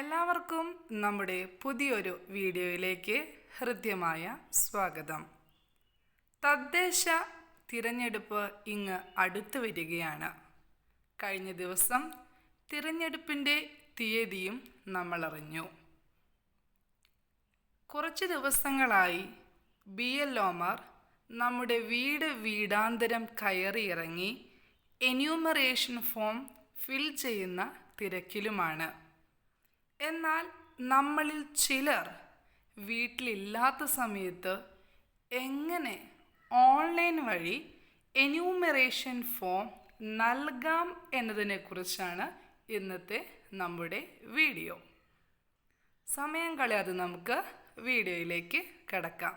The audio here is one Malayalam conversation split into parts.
എല്ലാവർക്കും നമ്മുടെ പുതിയൊരു വീഡിയോയിലേക്ക് ഹൃദ്യമായ സ്വാഗതം. തദ്ദേശ തിരഞ്ഞെടുപ്പ് ഇങ്ങ് അടുത്തു വരികയാണ്. കഴിഞ്ഞ ദിവസം തിരഞ്ഞെടുപ്പിന്റെ തീയതിയും നമ്മളറിഞ്ഞു. കുറച്ച് ദിവസങ്ങളായി ബി എൽ ഒമാർ നമ്മുടെ വീട് വീടാന്തരം കയറിയിറങ്ങി എന്യൂമറേഷൻ ഫോം ഫിൽ ചെയ്യുന്ന തിരക്കിലുമാണ്. എന്നാൽ നമ്മളിൽ ചിലർ വീട്ടിലില്ലാത്ത സമയത്ത് എങ്ങനെ ഓൺലൈൻ വഴി എന്യൂമറേഷൻ ഫോം നൽകാം എന്നതിനെക്കുറിച്ചാണ് ഇന്നത്തെ നമ്മുടെ വീഡിയോ. സമയം കളയാതെ നമുക്ക് വീഡിയോയിലേക്ക് കടക്കാം.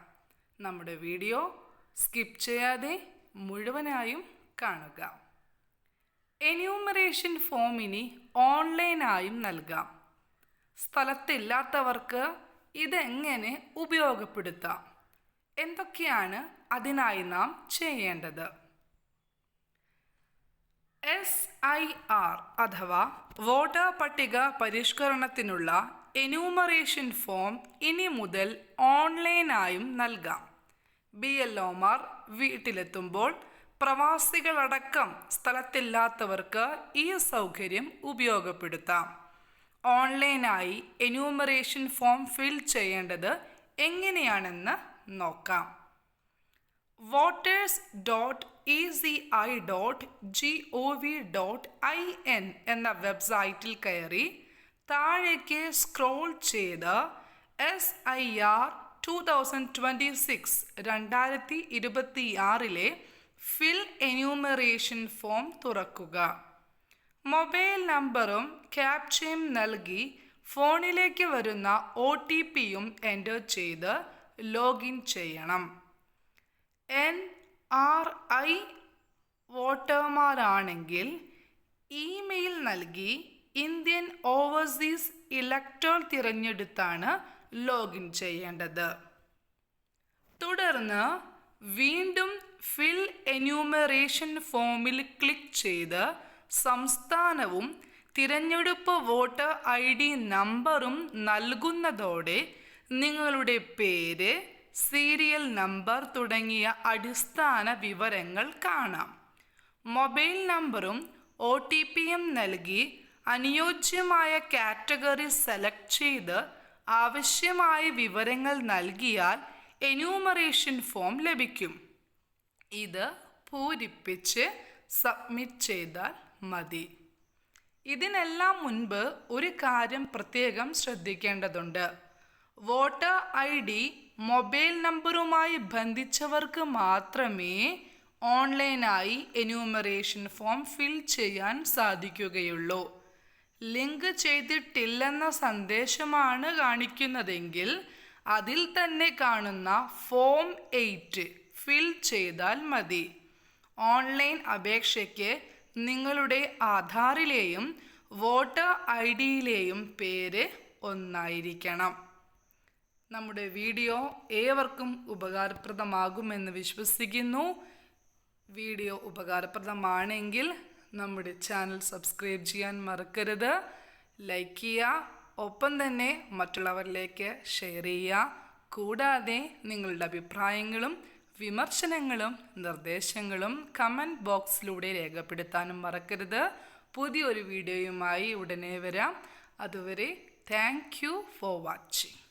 നമ്മുടെ വീഡിയോ സ്കിപ്പ് ചെയ്യാതെ മുഴുവനായും കാണുക. എന്യൂമറേഷൻ ഫോമിനി ഓൺലൈനായും നൽകാം. സ്ഥലത്തില്ലാത്തവർക്ക് ഇതെങ്ങനെ ഉപയോഗപ്പെടുത്താം? എന്തൊക്കെയാണ് അതിനായി നാം ചെയ്യേണ്ടത്? എസ് ഐ ആർ അഥവാ വോട്ടർ പട്ടിക പരിഷ്കരണത്തിനുള്ള എന്യൂമറേഷൻ ഫോം ഇനി മുതൽ ഓൺലൈനായും നൽകാം. ബി എൽ ഒമാർ വീട്ടിലെത്തുമ്പോൾ പ്രവാസികളടക്കം സ്ഥലത്തില്ലാത്തവർക്ക് ഈ സൗകര്യം ഉപയോഗപ്പെടുത്താം. ഓൺലൈനായി എന്യൂമറേഷൻ ഫോം ഫിൽ ചെയ്യേണ്ടത് എങ്ങനെയാണെന്ന് നോക്കാം. Voters dot E C I dot G O V dot I N എന്ന വെബ്സൈറ്റിൽ കയറി താഴേക്ക് സ്ക്രോൾ ചെയ്ത് S I R two thousand twenty six രണ്ടായിരത്തി ഇരുപത്തിയാറിലെ ഫിൽ എന്യൂമറേഷൻ ഫോം തുറക്കുക. മൊബൈൽ നമ്പറും ക്യാപ്ചയും നൽകി ഫോണിലേക്ക് വരുന്ന ഒ ടി പിയും എന്റർ ചെയ്ത് ലോഗിൻ ചെയ്യണം. എൻ ആർ ഐ വോട്ടർമാരാണെങ്കിൽ ഇമെയിൽ നൽകി ഇന്ത്യൻ ഓവർസീസ് ഇലക്ടർ തിരഞ്ഞെടുത്താണ് ലോഗിൻ ചെയ്യേണ്ടത്. തുടർന്ന് വീണ്ടും ഫിൽ എന്യൂമറേഷൻ ഫോമിൽ ക്ലിക്ക് ചെയ്ത് സംസ്ഥാനവും തിരഞ്ഞെടുപ്പ് വോട്ടർ ഐ ഡി നമ്പറും നൽകുന്നതോടെ നിങ്ങളുടെ പേര് സീരിയൽ നമ്പർ തുടങ്ങിയ അടിസ്ഥാന വിവരങ്ങൾ കാണാം. മൊബൈൽ നമ്പറും ഒ ടി പിയും നൽകി അനുയോജ്യമായ കാറ്റഗറി സെലക്ട് ചെയ്ത് ആവശ്യമായ വിവരങ്ങൾ നൽകിയാൽ എന്യൂമറേഷൻ ഫോം ലഭിക്കും. ഇത് പൂരിപ്പിച്ച് സബ്മിറ്റ് ചെയ്താൽ മതി. ഇതിനെല്ലാം മുൻപ് ഒരു കാര്യം പ്രത്യേകം ശ്രദ്ധിക്കേണ്ടതുണ്ട്. വോട്ടർ ഐ ഡി മൊബൈൽ നമ്പറുമായി ബന്ധിച്ചവർക്ക് മാത്രമേ ഓൺലൈനായി എന്യൂമറേഷൻ ഫോം ഫിൽ ചെയ്യാൻ സാധിക്കുകയുള്ളൂ. ലിങ്ക് ചെയ്തിട്ടില്ലെന്ന സന്ദേശമാണ് കാണിക്കുന്നതെങ്കിൽ അതിൽ തന്നെ കാണുന്ന ഫോം എയ്റ്റ് ഫിൽ ചെയ്താൽ മതി. ഓൺലൈൻ അപേക്ഷയ്ക്ക് നിങ്ങളുടെ ആധാറിലെയും വോട്ടർ ഐ ഡിയിലെയും പേര് ഒന്നായിരിക്കണം. നമ്മുടെ വീഡിയോ ഏവർക്കും ഉപകാരപ്രദമാകുമെന്ന് വിശ്വസിക്കുന്നു. വീഡിയോ ഉപകാരപ്രദമാണെങ്കിൽ നമ്മുടെ ചാനൽ സബ്സ്ക്രൈബ് ചെയ്യാൻ മറക്കരുത്. ലൈക്ക് ചെയ്യുക ഒപ്പം തന്നെ മറ്റുള്ളവരിലേക്ക് ഷെയർ ചെയ്യുക. കൂടാതെ നിങ്ങളുടെ അഭിപ്രായങ്ങളും വിമർശനങ്ങളും നിർദ്ദേശങ്ങളും കമന്റ് ബോക്സിലൂടെ രേഖപ്പെടുത്താനും മറക്കരുത്. പുതിയൊരു വീഡിയോയുമായി ഉടനെ വരാം. അതുവരെ താങ്ക് യു ഫോർ വാച്ചിങ്